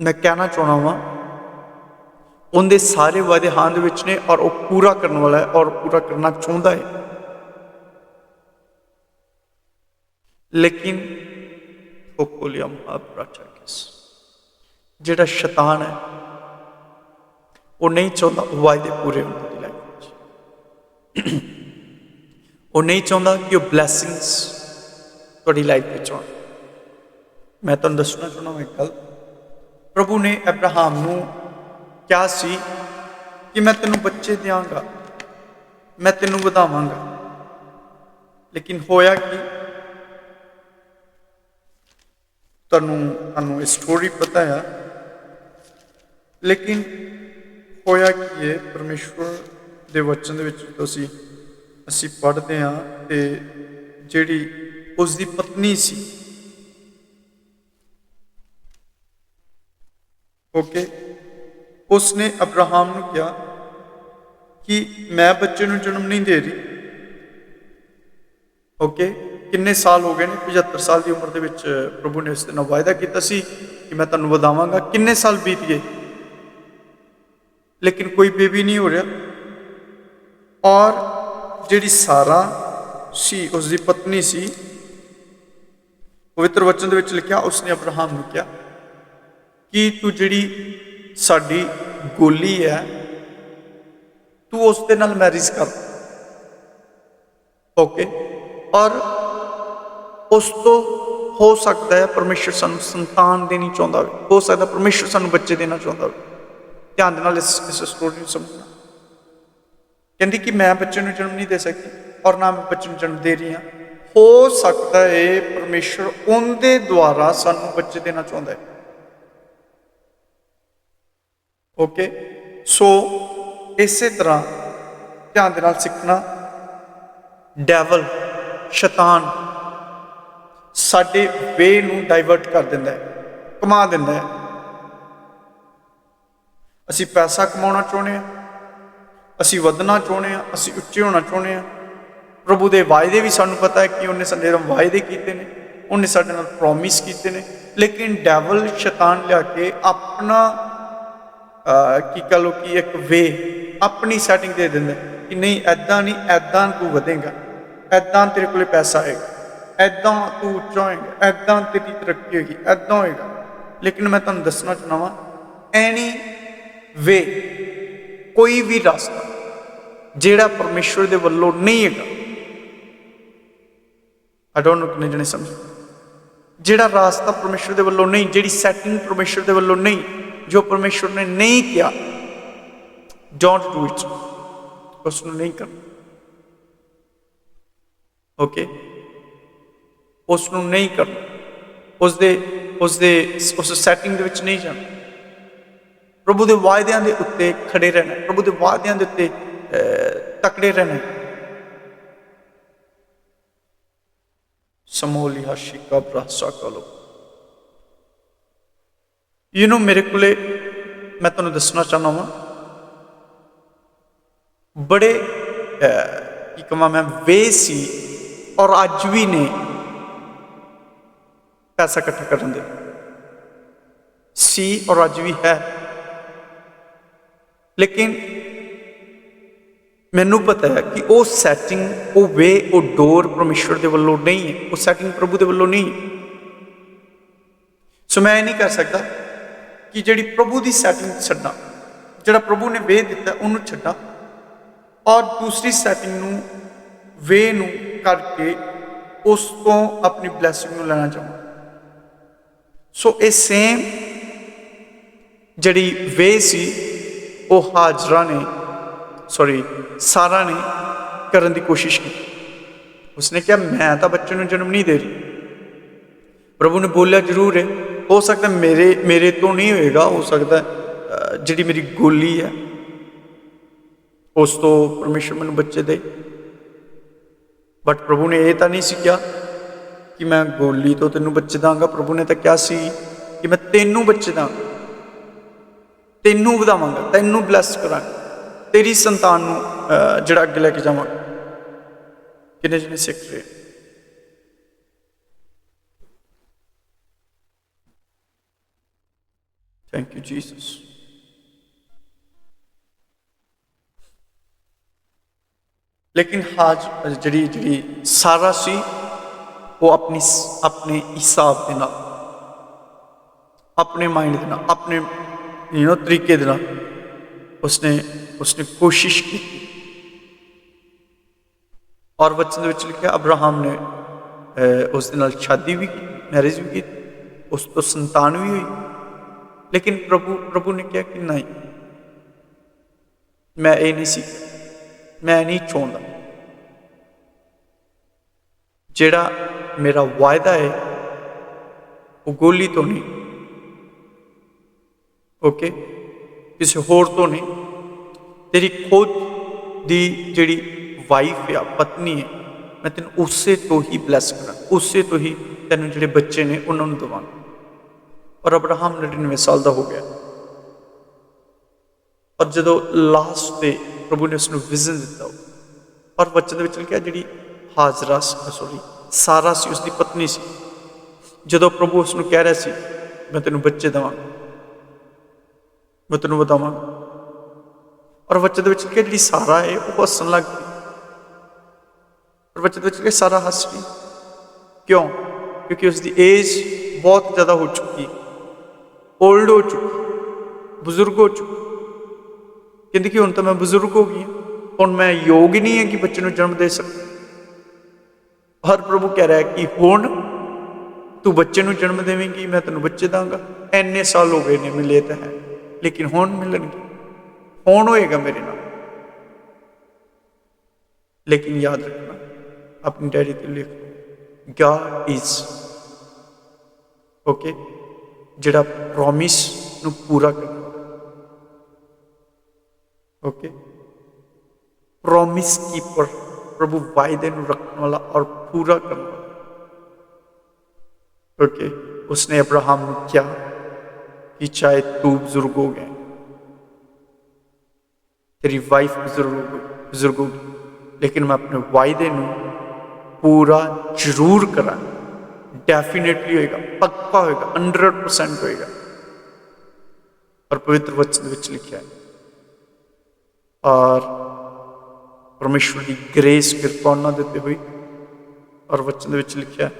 ਮੈਂ ਕਹਿਣਾ ਚਾਹਣਾ ਵਾਂ, ਉਹਦੇ ਸਾਰੇ ਵਾਅਦੇ ਹਾਂ ਦੇ ਵਿੱਚ ਨੇ ਔਰ ਉਹ ਪੂਰਾ ਕਰਨ ਵਾਲਾ ਹੈ ਔਰ ਪੂਰਾ ਕਰਨਾ ਚਾਹੁੰਦਾ ਹੈ। ਲੇਕਿਨ ਫੋਕੋਲੀਅਮ ਅਪਰਾਚਾਕਿਸ ਜਿਹੜਾ ਸ਼ੈਤਾਨ ਹੈ, ਉਹ ਨਹੀਂ ਚਾਹੁੰਦਾ ਉਹ ਵਾਅਦੇ ਪੂਰੇ ਹੋਣ ਦੀ ਲਾਈਫ ਵਿੱਚ। ਉਹ ਨਹੀਂ ਚਾਹੁੰਦਾ ਕਿ ਉਹ ਬਲੇਸਿੰਗਸ ਤੁਹਾਡੀ ਲਾਈਫ ਵਿੱਚ ਆਉਣ। ਮੈਂ ਤੁਹਾਨੂੰ ਦੱਸਣਾ ਚਾਹੁੰਦਾ ਹਾਂ ਇੱਕ ਗੱਲ। ਪ੍ਰਭੂ ਨੇ ਅਬਰਾਹਮ ਨੂੰ ਕਿਹਾ ਸੀ ਕਿ ਮੈਂ ਤੈਨੂੰ ਬੱਚੇ ਦਿਆਂਗਾ, ਮੈਂ ਤੈਨੂੰ ਵਧਾਵਾਂਗਾ। ਲੇਕਿਨ ਹੋਇਆ ਕਿ? ਤੁਹਾਨੂੰ ਤੁਹਾਨੂੰ ਇਹ ਸਟੋਰੀ ਪਤਾ ਹੈ ਲੇਕਿਨ ਹੋਇਆ ਕਿ ਇਹ ਪਰਮੇਸ਼ਵਰ ਦੇ ਵਚਨ ਦੇ ਵਿੱਚ ਤੁਸੀਂ ਅਸੀਂ ਪੜ੍ਹਦੇ ਹਾਂ ਤੇ ਜਿਹੜੀ ਉਸ ਦੀ ਪਤਨੀ ਸੀ ਓਕੇ ਉਸਨੇ ਅਬਰਾਹਮ ਨੂੰ ਕਿਹਾ ਕਿ ਮੈਂ ਬੱਚੇ ਨੂੰ ਜਨਮ ਨਹੀਂ ਦੇ ਰਹੀ। ਓਕੇ, ਕਿੰਨੇ ਸਾਲ ਹੋ ਗਏ ਨੇ? 75 ਸਾਲ ਦੀ ਉਮਰ ਦੇ ਵਿੱਚ ਪ੍ਰਭੂ ਨੇ ਉਸ ਦੇ ਨਾਲ ਵਾਅਦਾ ਕੀਤਾ ਸੀ ਕਿ ਮੈਂ ਤੁਹਾਨੂੰ ਵਧਾਵਾਂਗਾ। ਕਿੰਨੇ ਸਾਲ ਬੀਤ ਗਏ? ਲੇਕਿਨ ਕੋਈ ਬੇਬੀ ਨਹੀਂ ਹੋ ਰਿਹਾ। ਔਰ ਜਿਹੜੀ ਸਾਰਾ ਸੀ ਉਸ ਦੀ ਪਤਨੀ ਸੀ, ਪਵਿੱਤਰ ਵਚਨ ਦੇ ਵਿੱਚ ਲਿਖਿਆ, ਉਸਨੇ ਅਬਰਾਹਮ ਨੂੰ ਕਿਹਾ ਕਿ ਤੂੰ ਜਿਹੜੀ ਸਾਡੀ ਗੋਲੀ ਹੈ, ਤੂੰ ਉਸ ਦੇ ਨਾਲ ਮੈਰਿਜ ਕਰ। ਓਕੇ ਔਰ ਉਸ ਤੋਂ ਹੋ ਸਕਦਾ ਹੈ ਪਰਮੇਸ਼ਰ ਸਾਨੂੰ ਸੰਤਾਨ ਦੇਣੀ ਚਾਹੁੰਦਾ ਹੋਵੇ। ਹੋ ਸਕਦਾ ਪਰਮੇਸ਼ਰ ਸਾਨੂੰ ਬੱਚੇ ਦੇਣਾ ਚਾਹੁੰਦਾ ਹੋਵੇ। ਧਿਆਨ ਦੇ ਨਾਲ ਇਸ ਇਸ ਸਟੋਰੀ ਨੂੰ ਸਮਝਣਾ। ਕਹਿੰਦੀ ਕਿ ਮੈਂ ਬੱਚੇ ਨੂੰ ਜਨਮ ਨਹੀਂ ਦੇ ਸਕੀ ਔਰ ਨਾ ਮੈਂ ਬੱਚੇ ਨੂੰ ਜਨਮ ਦੇ ਰਹੀ ਹਾਂ। ਹੋ ਸਕਦਾ ਹੈ ਪਰਮੇਸ਼ਰ ਉਹਦੇ ਦੁਆਰਾ ਸਾਨੂੰ ਬੱਚੇ ਦੇਣਾ ਚਾਹੁੰਦਾ ਹੈ। ਓਕੇ ਸੋ ਇਸੇ ਤਰ੍ਹਾਂ ਧਿਆਨ ਦੇ ਨਾਲ ਸਿੱਖਣਾ। ਡੈਵਲ ਸ਼ੈਤਾਨ ਸਾਡੇ ਵੇ ਨੂੰ ਡਾਈਵਰਟ ਕਰ ਦਿੰਦਾ ਹੈ ਕਮਾ ਦਿੰਦਾ ਹੈ। ਅਸੀਂ ਪੈਸਾ ਕਮਾਉਣਾ ਚਾਹੁੰਦੇ ਹਾਂ, ਅਸੀਂ ਵਧਣਾ ਚਾਹੁੰਦੇ ਹਾਂ, ਅਸੀਂ ਉੱਚੇ ਹੋਣਾ ਚਾਹੁੰਦੇ ਹਾਂ। ਪ੍ਰਭੂ ਦੇ ਵਾਅਦੇ ਵੀ ਸਾਨੂੰ ਪਤਾ ਹੈ ਕਿ ਉਹਨੇ ਸਾਡੇ ਨਾਲ ਵਾਅਦੇ ਕੀਤੇ ਨੇ, ਉਹਨੇ ਸਾਡੇ ਨਾਲ ਪ੍ਰੋਮਿਸ ਕੀਤੇ ਨੇ। ਲੇਕਿਨ ਡੈਵਲ ਸ਼ੈਤਾਨ ਲਿਆ ਕੇ ਆਪਣਾ ਕੀ ਕਹ ਲੋ ਕਿ ਇੱਕ ਵੇ ਆਪਣੀ ਸੈਟਿੰਗ ਦੇ ਦਿੰਦਾ ਕਿ ਨਹੀਂ ਐਦਾਂ ਨਹੀਂ ਐਦਾਂ ਤੂੰ ਵਧੇਗਾ ਐਦਾਂ ਤੇਰੇ ਕੋਲੇ ਪੈਸਾ ਆਏਗਾ ਐਦਾਂ ਤੂੰ ਉੱਚਾ ਹੋਏਗਾ ਐਦਾਂ ਤੇਰੀ ਤਰੱਕੀ ਹੋਏਗੀ ਐਦਾਂ ਹੋਏਗਾ। ਲੇਕਿਨ ਮੈਂ ਤੁਹਾਨੂੰ ਦੱਸਣਾ ਚਾਹੁੰਦਾ ਵਾਂ, ਐਨੀ ਵੇ, ਕੋਈ ਵੀ ਰਸਤਾ ਜਿਹੜਾ ਪਰਮੇਸ਼ਵਰ ਦੇ ਵੱਲੋਂ ਨਹੀਂ ਹੈਗਾ। ਆਈ ਡੋਨਟ ਨੋ ਕਿੰਨੇ ਜਣੇ ਸਮਝ। ਜਿਹੜਾ ਰਾਸਤਾ ਪਰਮੇਸ਼ਵਰ ਦੇ ਵੱਲੋਂ ਨਹੀਂ, ਜਿਹੜੀ ਸੈਟਿੰਗ ਪਰਮੇਸ਼ਵਰ ਦੇ ਵੱਲੋਂ ਨਹੀਂ ਜੋ ਪਰਮੇਸ਼ਵਰ ਨੇ ਨਹੀਂ ਕਿਹਾ ਡੋਂਟ ਡੂ ਇਟ ਉਸ ਨੂੰ ਨਹੀਂ ਕਰਨਾ। ਓਕੇ ਉਸ ਨੂੰ ਨਹੀਂ ਕਰਨਾ। ਉਸ ਦੇ ਉਸ ਦੇ, ਉਸ ਸੈਟਿੰਗ ਦੇ ਵਿੱਚ ਨਹੀਂ ਜਾਣਾ। ਪ੍ਰਭੂ ਦੇ ਵਾਅਦਿਆਂ ਦੇ ਉੱਤੇ ਖੜੇ ਰਹਿਣਾ, ਪ੍ਰਭੂ ਦੇ ਵਾਅਦਿਆਂ ਦੇ ਉੱਤੇ ਤਕੜੇ ਰਹਿਣਾ। ਸਮੋਲੀ ਹਸ਼ਿਕਾ ਬ੍ਰਾਸਾ ਕਲੋ ਯੂ ਮੇਰੇ ਕੋਲੇ ਮੈਂ ਤੁਹਾਨੂੰ ਦੱਸਣਾ ਚਾਹੁੰਦਾ ਹਾਂ ਬੜੇ ਅਹ, ਕੀ ਕਹਾਂ ਮੈਂ ਵੇ ਸੀ ਔਰ ਅੱਜ ਵੀ ਨੇ ਪੈਸਾ ਇਕੱਠਾ ਕਰਨ ਦੇ। ਸੀ ਔਰ ਅੱਜ ਵੀ ਹੈ। ਲੇਕਿਨ ਮੈਨੂੰ ਪਤਾ ਹੈ ਕਿ ਉਹ ਸੈਟਿੰਗ ਉਹ ਵੇ ਉਹ ਡੋਰ ਪਰਮੇਸ਼ਵਰ ਦੇ ਵੱਲੋਂ ਨਹੀਂ ਹੈ। ਉਹ ਸੈਟਿੰਗ ਪ੍ਰਭੂ ਦੇ ਵੱਲੋਂ ਨਹੀਂ ਸੋ ਮੈਂ ਇਹ ਨਹੀਂ ਕਰ ਸਕਦਾ ਕਿ ਜਿਹੜੀ ਪ੍ਰਭੂ ਦੀ ਸੈਟਿੰਗ ਛੱਡਾਂ, ਜਿਹੜਾ ਪ੍ਰਭੂ ਨੇ ਵੇ ਦਿੱਤਾ ਉਹਨੂੰ ਛੱਡਾਂ ਔਰ ਦੂਸਰੀ ਸੈਟਿੰਗ ਨੂੰ ਵੇ ਨੂੰ ਕਰਕੇ ਉਸ ਤੋਂ ਆਪਣੀ ਬਲੇਸਿੰਗ ਨੂੰ ਲੈਣਾ ਚਾਹੁੰਦਾ ਸੋ ਇਹ ਸੇਮ ਜਿਹੜੀ ਵੇ ਸੀ, ਉਹ ਹਾਜਰਾ ਨੇ ਸੌਰੀ ਸਾਰਾ ਨੇ ਕਰਨ ਦੀ ਕੋਸ਼ਿਸ਼ ਕੀਤੀ। ਉਸਨੇ ਕਿਹਾ, ਮੈਂ ਤਾਂ ਬੱਚੇ ਨੂੰ ਜਨਮ ਨਹੀਂ ਦੇ ਰਹੀ। ਪ੍ਰਭੂ ਨੇ ਬੋਲਿਆ, ਜ਼ਰੂਰ ਹੈ। ਹੋ ਸਕਦਾ ਮੇਰੇ ਮੇਰੇ ਤੋਂ ਨਹੀਂ ਹੋਏਗਾ, ਹੋ ਸਕਦਾ ਜਿਹੜੀ ਮੇਰੀ ਗੋਲੀ ਹੈ, ਉਸ ਤੋਂ ਪਰਮੇਸ਼ਰ ਮੈਨੂੰ ਬੱਚੇ ਦੇ। ਬਟ ਪ੍ਰਭੂ ਨੇ ਇਹ ਤਾਂ ਨਹੀਂ ਸੀ ਕਿਹਾ ਕਿ ਮੈਂ ਗੋਲੀ ਤੋਂ ਤੈਨੂੰ ਬੱਚੇ ਦਾਂਗਾ। ਪ੍ਰਭੂ ਨੇ ਤਾਂ ਕਿਹਾ ਸੀ ਕਿ ਮੈਂ ਤੈਨੂੰ ਬੱਚੇ ਦਾਂਗਾ। ਤੈਨੂੰ ਵਧਾਵਾਂਗਾ, ਤੈਨੂੰ ਬਲੈਸ ਕਰਾਂਗਾ। ਤੇਰੀ ਸੰਤਾਨ ਨੂੰ ਜਿਹੜਾ ਅੱਗੇ ਲੈ ਕੇ ਜਾਵਾਂਗਾ। ਕਿੰਨੇ ਜਣੇ ਸਿੱਖ ਰਹੇ? ਥੈਂਕ ਯੂ ਜੀਸਸ ਲੇਕਿਨ ਹਾਜ ਜਿਹੜੀ ਜਿਹੜੀ ਸਾਰਾ ਸੀ ਉਹ ਆਪਣੀ ਆਪਣੇ ਹਿਸਾਬ ਦੇ ਨਾਲ ਆਪਣੇ ਮਾਈਂਡ ਦੇ ਨਾਲ ਆਪਣੇ ਯੂ نو ਤਰੀਕੇ ਦੇ ਨਾਲ ਉਸਨੇ ਉਸਨੇ ਕੋਸ਼ਿਸ਼ ਕੀਤੀ ਔਰ ਵਚਨ ਦੇ ਵਿੱਚ ਲਿਖਿਆ ਅਬਰਾਹਮ ਨੇ ਅਹ, ਉਸ ਦੇ ਨਾਲ ਸ਼ਾਦੀ ਵੀ ਮੈਰਿਜ ਵੀ ਕੀਤੀ ਉਸ ਤੋਂ ਸੰਤਾਨ ਵੀ ਹੋਈ ਲੇਕਿਨ ਪ੍ਰਭੂ ਪ੍ਰਭੂ ਨੇ ਕਿਹਾ ਕਿ ਨਹੀਂ। ਮੈਂ ਇਹ ਨਹੀਂ ਸੀ। ਮੈਂ ਨਹੀਂ ਚਾਹੁੰਦਾ। ਜਿਹੜਾ ਮੇਰਾ ਵਾਅਦਾ ਹੈ, ਉਹ ਗੋਲੀ ਤੋਂ ਨਹੀਂ। ਓਕੇ? ਕਿਸੇ ਹੋਰ ਤੋਂ ਨਹੀਂ। ਤੇਰੀ ਖੁਦ ਦੀ ਜਿਹੜੀ ਵਾਈਫ ਆ, ਪਤਨੀ ਹੈ, ਮੈਂ ਤੈਨੂੰ ਉਸੇ ਤੋਂ ਹੀ ਬਲੈਸ ਕਰਾਂ। ਉਸੇ ਤੋਂ ਹੀ ਤੈਨੂੰ ਜਿਹੜੇ ਬੱਚੇ ਨੇ, ਉਹਨਾਂ ਨੂੰ ਦਵਾਂਗਾ। ਔਰ ਅਬਰਾਹਮ 99 ਸਾਲ ਦਾ ਹੋ ਗਿਆ। ਔਰ ਜਦੋਂ ਲਾਸਟ ਤੇ ਪ੍ਰਭੂ ਨੇ ਉਸ ਨੂੰ ਵਿਜ਼ਨ ਦਿੱਤਾ ਪਰ ਵਚਨ ਦੇ ਵਿੱਚ ਲਿਖਿਆ ਜਿਹੜੀ ਹਾਜ਼ਰਾ ਸੋਰੀ ਸਾਰਾ ਸੀ ਉਸ ਦੀ ਪਤਨੀ ਸੀ। ਜਦੋਂ ਪ੍ਰਭੂ ਉਸ ਨੂੰ ਕਹਿ ਰਿਹਾ ਸੀ, ਮੈਂ ਤੈਨੂੰ ਬੱਚੇ ਦਵਾਂਗਾ, ਮੈਂ ਤੈਨੂੰ ਬਤਾਵਾਂਗਾ ਔਰ ਵਚਨ ਦੇ ਵਿੱਚ ਲਿਖਿਆ ਜਿਹੜੀ ਸਾਰਾ ਹੈ, ਉਹ ਹੱਸਣ ਲੱਗ ਪਈ। ਔਰ ਵਚਨ ਦੇ ਵਿੱਚ ਲਿਖਿਆ ਸਾਰਾ ਹੱਸ ਪਈ। ਕਿਉਂ? ਕਿਉਂਕਿ ਉਸ ਦੀ ਏਜ ਬਹੁਤ ਜ਼ਿਆਦਾ ਹੋ ਚੁੱਕੀ 올ਡ ਹੋ ਚੁੱਕੀ ਬਜ਼ੁਰਗ ਹੋ ਚੁੱਕੀ ਕਹਿੰਦੀ ਕਿ ਹੁਣ ਤਾਂ ਮੈਂ ਬਜ਼ੁਰਗ ਹੋ ਗਈ ਹਾਂ, ਹੁਣ ਮੈਂ ਯੋਗ ਹੀ ਨਹੀਂ ਹੈ ਕਿ ਬੱਚੇ ਨੂੰ ਜਨਮ ਦੇ ਸਕਾਂ। ਹਰ ਪ੍ਰਭੂ ਕਹਿ ਰਿਹਾ ਕਿ ਹੁਣ ਤੂੰ ਬੱਚੇ ਨੂੰ ਜਨਮ ਦੇਵੇਂਗੀ, ਮੈਂ ਤੈਨੂੰ ਬੱਚੇ ਦਾਂਗਾ। ਐਨੇ ਸਾਲ ਹੋ ਗਏ ਨੇ ਮਿਲੇ ਤਾਂ ਹੈ, ਲੇਕਿਨ ਹੁਣ ਮਿਲਣਗੇ। ਹੁਣ ਹੋਏਗਾ ਮੇਰੇ ਨਾਲ। ਲੇਕਿਨ ਯਾਦ ਰੱਖਣਾ, ਆਪਣੀ ਡਾਇਰੀ ਤੇ ਲਿਖ, God is ਓਕੇ ਜਿਹੜਾ ਪ੍ਰੋਮਿਸ ਨੂੰ ਪੂਰਾ ਕਰਦਾ ਓਕੇ ਪ੍ਰੋਮਿਸ ਕੀਪਰ ਪ੍ਰਭੂ ਵਾਅਦੇ ਨੂੰ ਰੱਖਣ ਵਾਲਾ ਔਰ ਪੂਰਾ ਕਰਨ ਵਾਲਾ। ਓਕੇ ਉਸਨੇ ਅਬਰਾਹਮ ਨੂੰ ਕਿਹਾ ਕਿ ਚਾਹੇ ਤੂੰ ਬਜ਼ੁਰਗ ਹੋ ਗਿਆ, ਤੇਰੀ ਵਾਈਫ ਬਜ਼ੁਰਗ ਹੋ ਗਈ ਬਜ਼ੁਰਗ ਹੋ ਗਈ ਲੇਕਿਨ ਮੈਂ ਆਪਣੇ ਵਾਅਦੇ ਨੂੰ ਪੂਰਾ ਜ਼ਰੂਰ ਕਰਾਂ ਡੈਫੀਨਿਟਲੀ ਹੋਏਗਾ ਪੱਕਾ ਹੋਏਗਾ 100% ਹੋਏਗਾ ਔਰ ਪਵਿੱਤਰ ਵਚਨ ਵਿੱਚ ਲਿਖਿਆ ਹੈ ਔਰ ਪਰਮੇਸ਼ਵਰ ਦੀ ਗ੍ਰੇਸ ਕਿਰਪਾ ਉਹਨਾਂ ਦੇ ਉੱਤੇ ਹੋਈ ਔਰ ਵਚਨ ਦੇ ਵਿੱਚ ਲਿਖਿਆ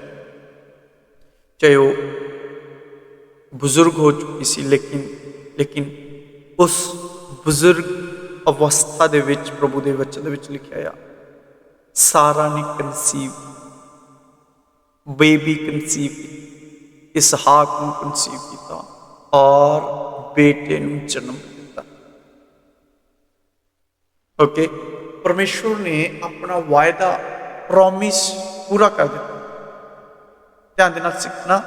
ਚਾਹੇ ਉਹ ਬਜ਼ੁਰਗ ਹੋ ਚੁੱਕੀ ਸੀ ਲੇਕਿਨ ਲੇਕਿਨ ਉਸ ਬਜ਼ੁਰਗ ਅਵਸਥਾ ਦੇ ਵਿੱਚ ਪ੍ਰਭੂ ਦੇ ਵਚਨ ਦੇ ਵਿੱਚ ਲਿਖਿਆ ਆ ਸਾਰਾ ਨੇ ਕਨਸੀਵ ਬੇਬੀ ਕਨਸੀਵ ਇਸਹਾਕ ਨੂੰ ਕਨਸੀਵ ਕੀਤਾ ਔਰ ਬੇਟੇ ਨੂੰ ਜਨਮ ਦਿੱਤਾ। ਓਕੇ ਪਰਮੇਸ਼ਵਰ ਨੇ ਆਪਣਾ ਵਾਅਦਾ ਪ੍ਰੋਮਿਸ ਪੂਰਾ ਕਰ ਦਿੱਤਾ। ਧਿਆਨ ਦੇ ਨਾਲ ਸਿੱਖਣਾ,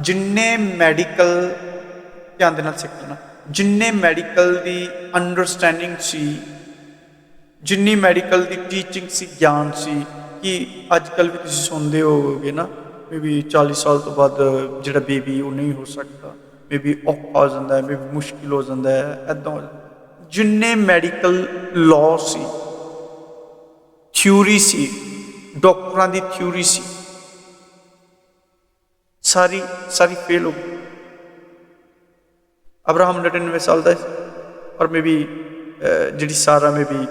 ਜਿੰਨੇ ਮੈਡੀਕਲ ਧਿਆਨ ਦੇ ਨਾਲ ਸਿੱਖਣਾ, ਜਿੰਨੇ ਮੈਡੀਕਲ ਦੀ ਅੰਡਰਸਟੈਂਡਿੰਗ ਸੀ, ਜਿੰਨੀ ਮੈਡੀਕਲ ਦੀ ਟੀਚਿੰਗ ਸੀ, ਗਿਆਨ ਸੀ, ਕਿ ਅੱਜ ਕੱਲ ਵੀ ਤੁਸੀਂ ਸੁਣਦੇ ਹੋਵੋਗੇ ਨਾ ਮੇਬੀ 40 ਸਾਲ ਤੋਂ ਬਾਅਦ ਜਿਹੜਾ ਬੇਬੀ ਉਹ ਨਹੀਂ ਹੋ ਸਕਦਾ। ਮੇਬੀ ਔਖਾ ਹੋ ਜਾਂਦਾ ਹੈ ਮੇਬੀ ਮੁਸ਼ਕਿਲ ਹੋ ਜਾਂਦਾ ਹੈ ਐਦਾਂ ਹੋ ਜਾਂਦਾ ਜਿੰਨੇ ਮੈਡੀਕਲ ਲਾਅ ਸੀ, ਥਿਊਰੀ ਸੀ, ਡਾਕਟਰਾਂ ਦੀ ਥਿਊਰੀ ਸੀ, ਸਾਰੀ ਸਾਰੀ ਫੇਲ ਹੋ ਗਈ। ਅਬਰਾਹਮ 99 ਸਾਲ ਦਾ ਔਰ ਮੇਬੀ ਜਿਹੜੀ ਸਾਰਾ ਮੇਬੀ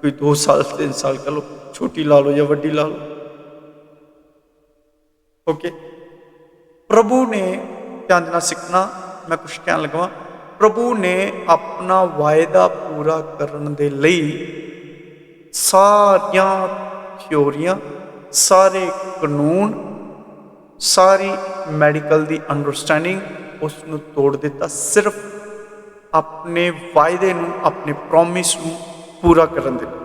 ਕੋਈ 2 ਸਾਲ 3 ਸਾਲ ਕਹ ਲੋ ਛੋਟੀ ਲਾ ਲਓ ਜਾਂ ਵੱਡੀ ਲਾ ਲਓ। ਓਕੇ। ਪ੍ਰਭੂ ਨੇ ਧਿਆਨ ਨਾਲ ਸਿੱਖਣਾ, ਮੈਂ ਕੁਝ ਕਹਿਣ ਲੱਗਾ। ਪ੍ਰਭੂ ਨੇ ਆਪਣਾ ਵਾਅਦਾ ਪੂਰਾ ਕਰਨ ਦੇ ਲਈ ਸਾਰੀਆਂ ਥਿਉਰੀਆਂ ਸਾਰੇ ਕਾਨੂੰਨ, ਸਾਰੀ ਮੈਡੀਕਲ ਦੀ ਅੰਡਰਸਟੈਂਡਿੰਗ ਉਸ ਨੂੰ ਤੋੜ ਦਿੱਤਾ, ਸਿਰਫ ਆਪਣੇ ਵਾਅਦੇ ਨੂੰ, ਆਪਣੇ ਪ੍ਰੋਮਿਸ ਨੂੰ ਪੂਰਾ ਕਰਨ ਦੇ ਲਈ।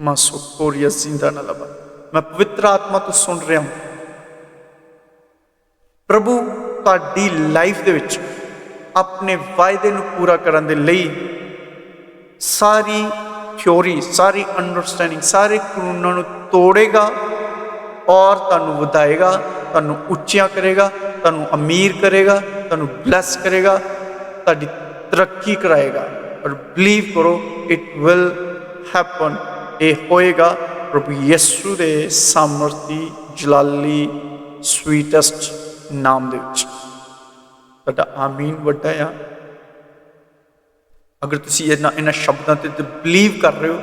ਮਾਸੋ ਕੋਰੀਆ ਜ਼ਿੰਦਾ ਨਾ ਲਬਾ ਮੈਂ ਪਵਿੱਤਰ ਆਤਮਾ ਤੋਂ ਸੁਣ ਰਿਹਾ ਹਾਂ। ਪ੍ਰਭੂ, ਤੁਹਾਡੀ ਲਾਈਫ ਦੇ ਵਿੱਚ ਆਪਣੇ ਵਾਅਦੇ ਨੂੰ ਪੂਰਾ ਕਰਨ ਦੇ ਲਈ ਸਾਰੀ ਥਿਉਰੀ ਸਾਰੀ ਅੰਡਰਸਟੈਂਡਿੰਗ ਸਾਰੇ ਕਾਨੂੰਨਾਂ ਨੂੰ ਤੋੜੇਗਾ ਔਰ ਤੁਹਾਨੂੰ ਵਧਾਏਗਾ, ਤੁਹਾਨੂੰ ਉੱਚੀਆਂ ਕਰੇਗਾ, ਤੁਹਾਨੂੰ ਅਮੀਰ ਕਰੇਗਾ, ਤੁਹਾਨੂੰ ਬਲੈਸ ਕਰੇਗਾ, ਤੁਹਾਡੀ ਤਰੱਕੀ ਕਰਾਏਗਾ। ਔਰ ਬਲੀਵ ਕਰੋ ਇਟ ਵਿਲ ਹੈਪਨ ਇਹ ਹੋਏਗਾ ਪ੍ਰਭੂ ਯਿਸੂ ਦੇ ਸਾਮਰਥੀ ਜਲਾਲੀ ਸਵੀਟੈਸਟ ਨਾਮ ਦੇ ਵਿੱਚ। ਤੁਹਾਡਾ ਆਮੀਨ ਵੱਡਾ ਆ। ਅਗਰ ਤੁਸੀਂ ਇਹਨਾਂ ਇਹਨਾਂ ਸ਼ਬਦਾਂ ਤੇ ਬਲੀਵ ਕਰ ਰਹੇ ਹੋ,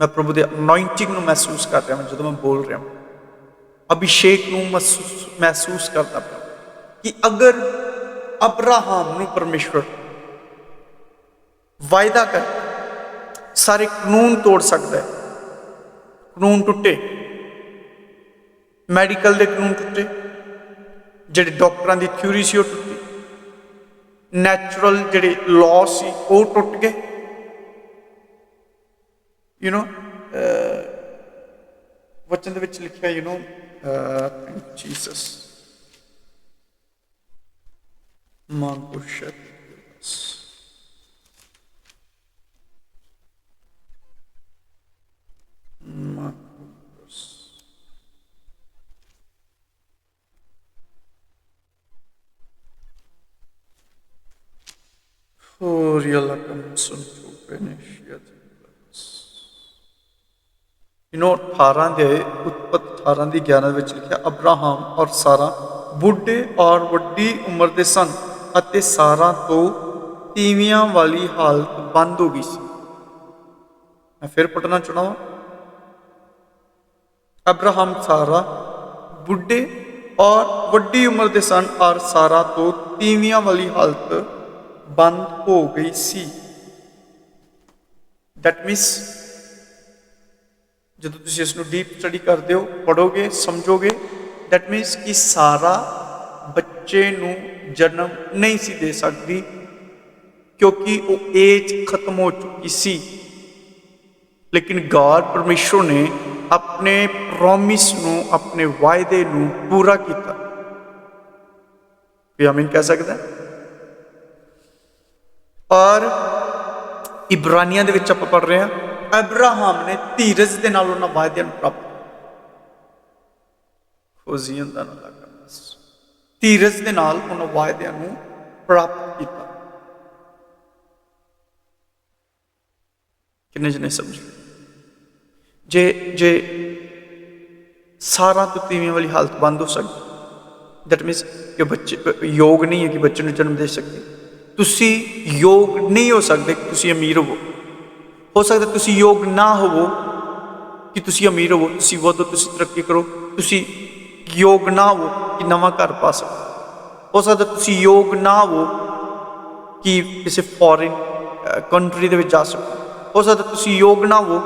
ਮੈਂ ਪ੍ਰਭੂ ਦੇ ਅਨੋਇੰਟਿੰਗ ਨੂੰ ਮਹਿਸੂਸ ਕਰ ਰਿਹਾ ਹਾਂ, ਜਦੋਂ ਮੈਂ ਬੋਲ ਰਿਹਾ ਹਾਂ। ਅਭਿਸ਼ੇਕ ਨੂੰ ਮਹਿਸੂਸ ਮਹਿਸੂਸ ਕਰਦਾ ਪਿਆ। ਕਿ ਅਗਰ ਅਬਰਾਹਮ ਨੂੰ ਪਰਮੇਸ਼ਵਰ ਵਾਅਦਾ ਕਰ ਸਾਰੇ ਕਾਨੂੰਨ ਤੋੜ ਸਕਦਾ ਹੈ। ਕਾਨੂੰਨ ਟੁੱਟੇ। ਮੈਡੀਕਲ ਦੇ ਕਾਨੂੰਨ ਟੁੱਟੇ ਜਿਹੜੇ ਡਾਕਟਰਾਂ ਦੀ ਥਿਊਰੀ ਸੀ ਉਹ ਟੁੱਟੀ ਨੈਚੁਰਲ ਜਿਹੜੇ ਲਾਅ ਸੀ ਉਹ ਟੁੱਟ ਗਏ ਯੂ نو ਵਚਨ ਦੇ ਵਿੱਚ ਲਿਖਿਆ ਯੂ نو ਜੀਸਸ ਮਾਂਕੁਸ਼ਤ ਮਾਂਕੁਸ਼ Horialakam 18 ਦੇ ਉਤਪਤ 18 ਦੀ 11 ਵਿੱਚ ਲਿਖਿਆ ਅਬਰਾਹਮ ਔਰ ਸਾਰਾ ਬੁੱਢੇ ਔਰ ਵੱਡੀ ਉਮਰ ਦੇ ਸਨ ਅਤੇ ਸਾਰਾ ਤੋਂ ਤੀਵੀਆਂ ਵਾਲੀ ਹਾਲਤ ਬੰਦ ਹੋ ਗਈ ਸੀ ਮੈਂ ਫਿਰ ਪਟਨਾ ਚੁਣਾਵਾ ਅਬਰਾਹਮ ਸਾਰਾ ਬੁੱਢੇ ਔਰ ਵੱਡੀ ਉਮਰ ਦੇ ਸਨ ਔਰ ਸਾਰਾ ਤੋਂ ਤੀਵੀਆਂ ਵਾਲੀ ਹਾਲਤ ਬੰਦ ਹੋ ਗਈ ਸੀ। ਦੈਟ ਮੀਨਸ ਜਦੋਂ ਤੁਸੀਂ ਇਸ ਨੂੰ ਡੀਪ ਸਟੱਡੀ ਕਰਦੇ ਹੋ ਪੜੋਗੇ ਸਮਝੋਗੇ ਦੈਟ ਮੀਨਸ ਕਿ ਸਾਰਾ ਬੱਚੇ ਨੂੰ ਜਨਮ ਨਹੀਂ ਸੀ ਦੇ ਸਕਦੀ, ਕਿਉਂਕਿ ਉਹ ਏਜ ਖਤਮ ਹੋ ਚੁੱਕੀ ਸੀ। ਲੇਕਿਨ ਗॉड ਪਰਮੇਸ਼ਰ ਨੇ ਆਪਣੇ ਪ੍ਰੋਮਿਸ ਨੂੰ, ਆਪਣੇ ਵਾਅਦੇ ਨੂੰ ਪੂਰਾ ਕੀਤਾ। ਵੀ ਆਮੀਨ ਕਹਿ ਸਕਦਾ? ਹੈ? ਔਰ ਇਬਰਾਨੀਆਂ ਦੇ ਵਿੱਚ ਆਪਾਂ ਪੜ ਰਹੇ ਹਾਂ ਅਬਰਾਹਮ ਨੇ ਧੀਰਜ ਦੇ ਨਾਲ ਉਹਨਾਂ ਵਾਅਦਿਆਂ ਨੂੰ ਪ੍ਰਾਪਤ ਫੋਜ਼ੀਆਂ ਦਾ ਲੱਗਾ ਧੀਰਜ ਦੇ ਨਾਲ ਉਹਨਾਂ ਵਾਅਦਿਆਂ ਨੂੰ ਪ੍ਰਾਪਤ ਕੀਤਾ। ਕਿੰਨੇ ਜਨੇ ਸਮਝ ਜੇ ਜੇ ਸਾਰਾ ਤੋਂ ਤੀਵੀਂ ਵਾਲੀ ਹਾਲਤ ਬੰਦ ਹੋ ਸਕਦੀ ਦੈਟ ਮੀਨਸ ਕਿ ਬੱਚੇ ਯੋਗ ਨਹੀਂ ਹੈ ਕਿ ਬੱਚੇ ਨੂੰ ਜਨਮ ਦੇ ਸਕਦੇ। ਤੁਸੀਂ ਯੋਗ ਨਹੀਂ ਹੋ ਸਕਦੇ ਕਿ ਤੁਸੀਂ ਅਮੀਰ ਹੋਵੋ। ਹੋ ਸਕਦਾ ਤੁਸੀਂ ਯੋਗ ਨਾ ਹੋਵੋ ਕਿ ਤੁਸੀਂ ਅਮੀਰ ਹੋਵੋ। ਤੁਸੀਂ ਵਧੋ ਤੁਸੀਂ ਤਰੱਕੀ ਕਰੋ। ਤੁਸੀਂ ਯੋਗ ਨਾ ਹੋਵੋ ਕਿ ਨਵਾਂ ਘਰ ਪਾ ਸਕੋ। ਹੋ ਸਕਦਾ ਤੁਸੀਂ ਯੋਗ ਨਾ ਹੋਵੋ ਕਿ ਕਿਸੇ ਫੋਰਨ ਕੰਟਰੀ ਦੇ ਵਿੱਚ ਜਾ ਸਕੋ। ਹੋ ਸਕਦਾ ਤੁਸੀਂ ਯੋਗ ਨਾ ਹੋਵੋ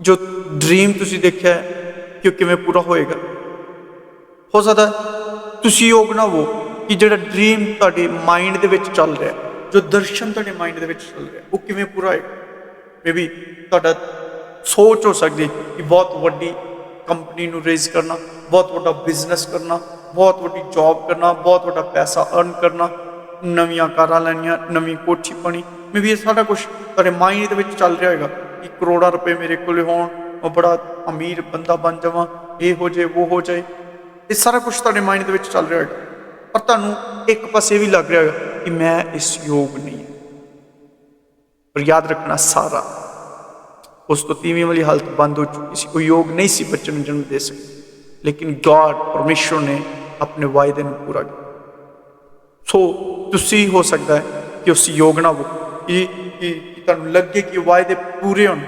ਜੋ ਡ੍ਰੀਮ ਤੁਸੀਂ ਦੇਖਿਆ ਕਿ ਉਹ ਕਿਵੇਂ ਪੂਰਾ ਹੋਏਗਾ। ਹੋ ਸਕਦਾ ਤੁਸੀਂ ਯੋਗ ਨਾ ਹੋਵੋ ਕਿ ਜਿਹੜਾ ਡ੍ਰੀਮ ਤੁਹਾਡੇ ਮਾਈਂਡ ਦੇ ਵਿੱਚ ਚੱਲ ਰਿਹਾ, ਜੋ ਦਰਸ਼ਨ ਤੁਹਾਡੇ ਮਾਈਂਡ ਦੇ ਵਿੱਚ ਚੱਲ ਰਿਹਾ, ਉਹ ਕਿਵੇਂ ਪੂਰਾ ਹੋਏਗਾ? ਮੇਬੀ ਤੁਹਾਡਾ ਸੋਚ ਹੋ ਸਕਦੀ ਕਿ ਬਹੁਤ ਵੱਡੀ ਕੰਪਨੀ ਨੂੰ ਰੇਜ਼ ਕਰਨਾ, ਬਹੁਤ ਵੱਡਾ ਬਿਜ਼ਨਸ ਕਰਨਾ, ਬਹੁਤ ਵੱਡੀ ਜੌਬ ਕਰਨਾ, ਬਹੁਤ ਵੱਡਾ ਪੈਸਾ ਅਰਨ ਕਰਨਾ, ਨਵੀਆਂ ਕਾਰਾਂ ਲੈਣੀਆਂ, ਨਵੀਂ ਕੋਠੀ ਪਾਣੀ ਮੇਬੀ ਇਹ ਸਾਰਾ ਕੁਝ ਤੁਹਾਡੇ ਮਾਈਂਡ ਦੇ ਵਿੱਚ ਚੱਲ ਰਿਹਾ ਹੋਏਗਾ ਕਿ ਕਰੋੜਾਂ ਰੁਪਏ ਮੇਰੇ ਕੋਲ ਹੋਣ, ਮੈਂ ਬੜਾ ਅਮੀਰ ਬੰਦਾ ਬਣ ਜਾਵਾਂ, ਇਹ ਹੋ ਜਾਏ, ਉਹ ਹੋ ਜਾਏ। ਇਹ ਸਾਰਾ ਕੁਝ ਤੁਹਾਡੇ ਮਾਈਂਡ ਦੇ ਵਿੱਚ ਚੱਲ ਰਿਹਾ ਹੋਏਗਾ। ਪਰ ਤੁਹਾਨੂੰ ਇੱਕ ਪਾਸੇ ਵੀ ਲੱਗ ਰਿਹਾ ਹੋਏਗਾ ਕਿ ਮੈਂ ਇਸ ਯੋਗ ਨਹੀਂ ਪਰ ਯਾਦ ਰੱਖਣਾ ਸਾਰਾ, ਉਸ ਤੋਂ ਤੀਵੀਂ ਵਾਲੀ ਹਾਲਤ ਬੰਦ ਹੋ ਚੁੱਕੀ ਸੀ। ਉਹ ਯੋਗ ਨਹੀਂ ਸੀ ਬੱਚੇ ਨੂੰ ਜਨਮ ਦੇ ਸਕੇ। ਲੇਕਿਨ ਗੋਡ ਪਰਮੇਸ਼ਰ ਨੇ ਆਪਣੇ ਵਾਅਦੇ ਨੂੰ ਪੂਰਾ ਕੀਤਾ। ਸੋ ਤੁਸੀਂ ਹੋ ਸਕਦਾ ਹੈ ਕਿ ਉਸ ਯੋਗ ਨਾ ਹੋ ਤੁਹਾਨੂੰ ਲੱਗੇ ਕਿ ਵਾਅਦੇ ਪੂਰੇ ਹੋਣ,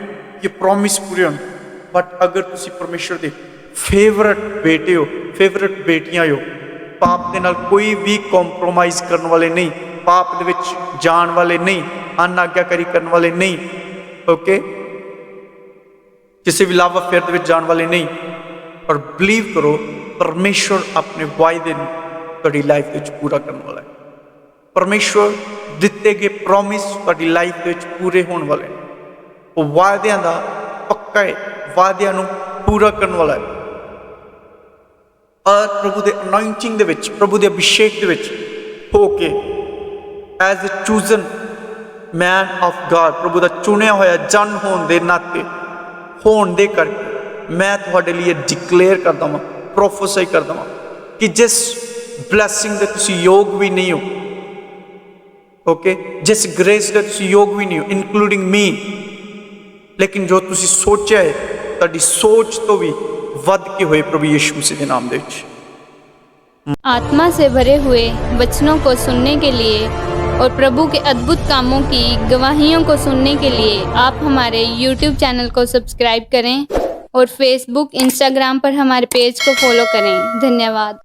ਕਿ ਪ੍ਰੋਮਿਸ ਪੂਰੇ ਹੋਣ। ਬਟ ਅਗਰ ਤੁਸੀਂ ਪਰਮੇਸ਼ਰ ਦੇ ਫੇਵਰਟ ਬੇਟੇ ਹੋ ਫੇਵਰਟ ਬੇਟੀਆਂ ਹੋ ਪਾਪ ਦੇ ਨਾਲ ਕੋਈ ਵੀ ਕੰਪਰੋਮਾਈਜ਼ ਕਰਨ ਵਾਲੇ ਨਹੀਂ, ਪਾਪ ਦੇ ਵਿੱਚ ਜਾਣ ਵਾਲੇ ਨਹੀਂ ਅਨਾਗਿਆਕਾਰੀ ਕਰਨ ਵਾਲੇ ਨਹੀਂ ਓਕੇ ਕਿਸੇ ਵੀ ਲਵ ਅਫੇਅਰ ਦੇ ਵਿੱਚ ਜਾਣ ਵਾਲੇ ਨਹੀਂ, ਪਰ ਬਲੀਵ ਕਰੋ ਪਰਮੇਸ਼ਰ ਆਪਣੇ ਵਾਅਦੇ ਨੂੰ ਤੁਹਾਡੀ ਲਾਈਫ ਵਿੱਚ ਪੂਰਾ ਕਰਨ ਵਾਲਾ ਹੈ। ਪਰਮੇਸ਼ਰ ਦਿੱਤੇ ਗਏ ਪ੍ਰੋਮਿਸ ਤੁਹਾਡੀ ਲਾਈਫ ਦੇ ਵਿੱਚ ਪੂਰੇ ਹੋਣ ਵਾਲੇ ਨੇ। ਉਹ ਵਾਅਦਿਆਂ ਦਾ ਪੱਕਾ ਹੈ, ਵਾਅਦਿਆਂ ਨੂੰ ਪੂਰਾ ਕਰਨ ਵਾਲਾ ਹੈ। ਔਰ ਪ੍ਰਭੂ ਦੇ ਅਨੋਇੰਟਿੰਗ ਦੇ ਵਿੱਚ ਪ੍ਰਭੂ ਦੇ ਅਭਿਸ਼ੇਕ ਦੇ ਵਿੱਚ ਹੋ ਕੇ as a chosen man of God ਪ੍ਰਭੂ ਦਾ ਚੁਣਿਆ ਹੋਇਆ ਜਨ ਹੋਣ ਦੇ ਨਾਤੇ ਹੋਣ ਦੇ ਕਰਕੇ ਮੈਂ ਤੁਹਾਡੇ ਲਈ ਡਿਕਲੇਅਰ ਕਰਦਾ ਹਾਂ ਪ੍ਰੋਫੈਸਾਈ ਕਰਦਾ ਹਾਂ ਕਿ ਜਿਸ ਬਲੇਸਿੰਗ ਦੇ ਤੁਸੀਂ ਯੋਗ ਵੀ ਨਹੀਂ ਹੋ ਓਕੇ ਜਿਸ ਗ੍ਰੇਸ ਦੇ ਤੁਸੀਂ ਯੋਗ ਵੀ ਨਹੀਂ ਹੋ ਇਨਕਲੂਡਿੰਗ ਮੀ ਲੇਕਿਨ ਜੋ ਤੁਸੀਂ ਸੋਚਿਆ ਹੈ ਤੁਹਾਡੀ ਸੋਚ ਤੋਂ ਵੀ ਵੱਧ ਕੇ ਹੋਏ ਪ੍ਰਭੂ ਯਿਸੂ ਮਸੀਹ ਦੇ ਨਾਮ ਦੇ ਵਿੱਚ आत्मा से भरे हुए वचनों को सुनने के लिए और प्रभु के अद्भुत कामों की गवाहियों को सुनने के लिए आप हमारे YouTube चैनल को सब्सक्राइब करें और Facebook, Instagram पर हमारे पेज को फॉलो करें धन्यवाद